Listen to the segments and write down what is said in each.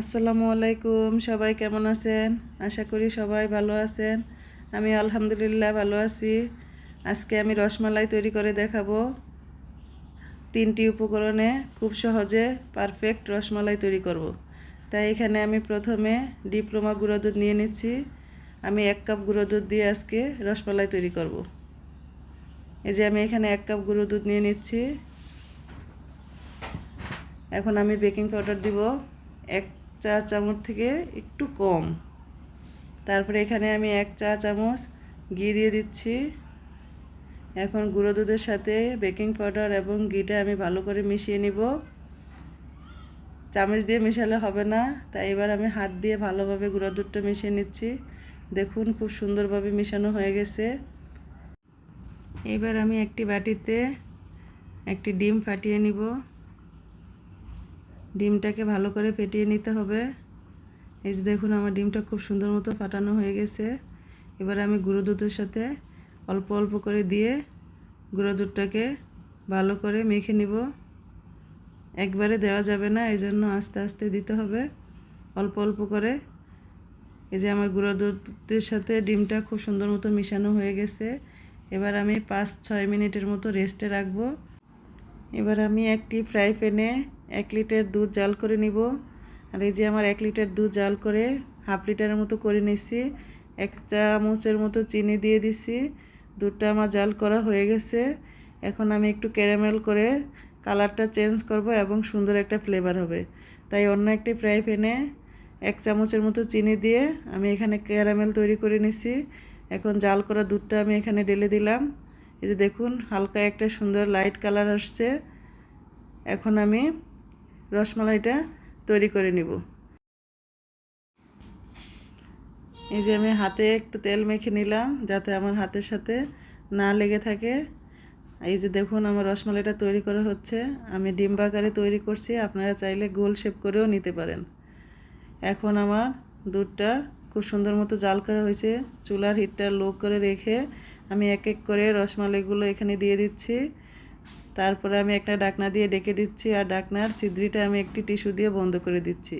আসসালামু আলাইকুম, সবাই কেমন আছেন? আশা করি সবাই ভালো আছেন। আমি আলহামদুলিল্লাহ ভালো আছি। আজকে আমি রসমালাই তৈরি করে দেখাবো। তিনটি উপকরণে খুব সহজে পারফেক্ট রসমালাই তৈরি করব। তাই এখানে আমি প্রথমে ডিপ্লোমা গুঁড়ো দুধ নিয়ে নিচ্ছি। আমি এক কাপ গুঁড়ো দুধ দিয়ে আজকে রসমালাই তৈরি করব। এই যে আমি এখানে এক কাপ গুঁড়ো দুধ নিয়ে নিচ্ছি। এখন আমি বেকিং পাউডার দিব। এক চা চামচ থেকে একটু কম। তারপরে এখানে আমি এক চা চামচ ঘি দিয়ে দিচ্ছি। এখন গুঁড়ো দুধের সাথে বেকিং পাউডার এবং ঘিটা আমি ভালো করে মিশিয়ে নিব। চামচ দিয়ে মিশালে হবে না, তাই এবার আমি হাত দিয়ে ভালোভাবে গুঁড়ো দুধটা মিশিয়ে নিচ্ছি। দেখুন খুব সুন্দরভাবে মিশানো হয়ে গেছে। এবার আমি একটি বাটিতে একটি ডিম ফাটিয়ে নিব। ডিমটাকে ভালো করে ফেটিয়ে নিতে হবে। এই যে দেখুন, আমার ডিমটা খুব সুন্দর মতো ফাটানো হয়ে গেছে। এবার আমি গুঁড়ো দুধের সাথে অল্প অল্প করে দিয়ে গুঁড়ো দুধটাকে ভালো করে মেখে নিব। একবারে দেওয়া যাবে না এই জন্য আস্তে আস্তে দিতে হবে। অল্প অল্প করে এই যে আমার গুঁড়ো দুধের সাথে ডিমটা খুব সুন্দর মতো মিশানো হয়ে গেছে। এবার আমি পাঁচ ছয় মিনিটের মতো রেস্টে রাখব। এবার আমি একটি ফ্রাই প্যানে এক লিটার দুধ জাল করে নিব। আর এই যে আমার এক লিটার দুধ জাল করে হাফ লিটারের মতো করে নিছি। এক চামচের মতো চিনি দিয়ে দিছি। দুধটা আমার জাল করা হয়ে গেছে। এখন আমি একটু ক্যারামেল করে কালারটা চেঞ্জ করব এবং সুন্দর একটা ফ্লেভার হবে। তাই অন্য একটি ফ্রাই প্যানে এক চামচের মতো চিনি দিয়ে আমি এখানে ক্যারামেল তৈরি করে নিছি। এখন জাল করা দুধটা আমি এখানে ঢেলে দিলাম। এই যে দেখুন, হালকা একটা সুন্দর লাইট কালার আসছে। এখন আমি রসমালাইটা তৈরি করে নিব। এই যে আমি হাতে একটু তেল মেখে নিলাম, যাতে আমার হাতের সাথে না লেগে থাকে। এই যে দেখুন, আমার রসমালাইটা তৈরি করা হচ্ছে। আমি ডিম্ব আকারে তৈরি করছি, আপনারা চাইলে গোল শেপ করেও নিতে পারেন। এখন আমার দুধটা খুব সুন্দর মতো জাল করা হয়েছে। চুলার হিটটা লো করে রেখে আমি এক এক করে রসমালাইগুলো এখানে দিয়ে দিচ্ছি। তারপরে আমি একটা ডাকনা দিয়ে ডেকে দিচ্ছি আর ডাকনার ছিদ্রিটা আমি একটি টিস্যু দিয়ে বন্ধ করে দিচ্ছি।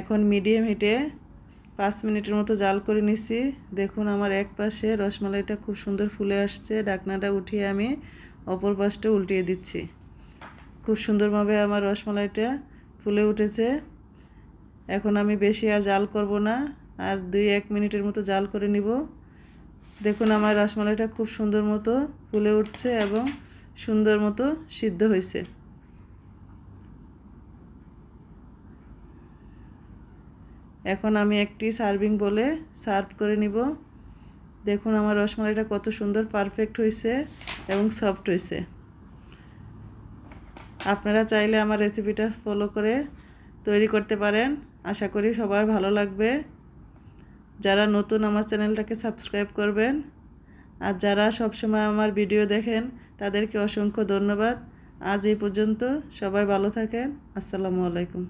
এখন মিডিয়াম হিটে পাঁচ মিনিটের মতো জাল করে নিচ্ছি। দেখুন আমার এক পাশে রসমালাইটা খুব সুন্দর ফুলে আসছে। ডাকনাটা উঠিয়ে আমি অপর পাশটা উল্টিয়ে দিচ্ছি। খুব সুন্দরভাবে আমার রসমালাইটা ফুলে উঠেছে। এখন আমি বেশি আর জাল করব না, আর দুই এক মিনিটের মতো জাল করে নিব। দেখুন আমার রসমালাইটা খুব সুন্দর মতো ফুলে উঠছে এবং সুন্দর মতো সিদ্ধ হয়েছে। এখন আমি একটি সার্ভিং বলে সার্ভ করে নিব। দেখুন আমার রসমালাইটা কত সুন্দর পারফেক্ট হয়েছে এবং সফট হয়েছে। আপনারা চাইলে আমার রেসিপিটা ফলো করে তৈরি করতে পারেন। আশা করি সবার ভালো লাগবে। যারা নতুন আমার চ্যানেলটাকে সাবস্ক্রাইব করবেন, আর যারা সবসময় আমার ভিডিও দেখেন, তাদেরকে অসংখ্য ধন্যবাদ। আজ এই পর্যন্ত সবাই ভালো থাকেন। আসসালামু আলাইকুম।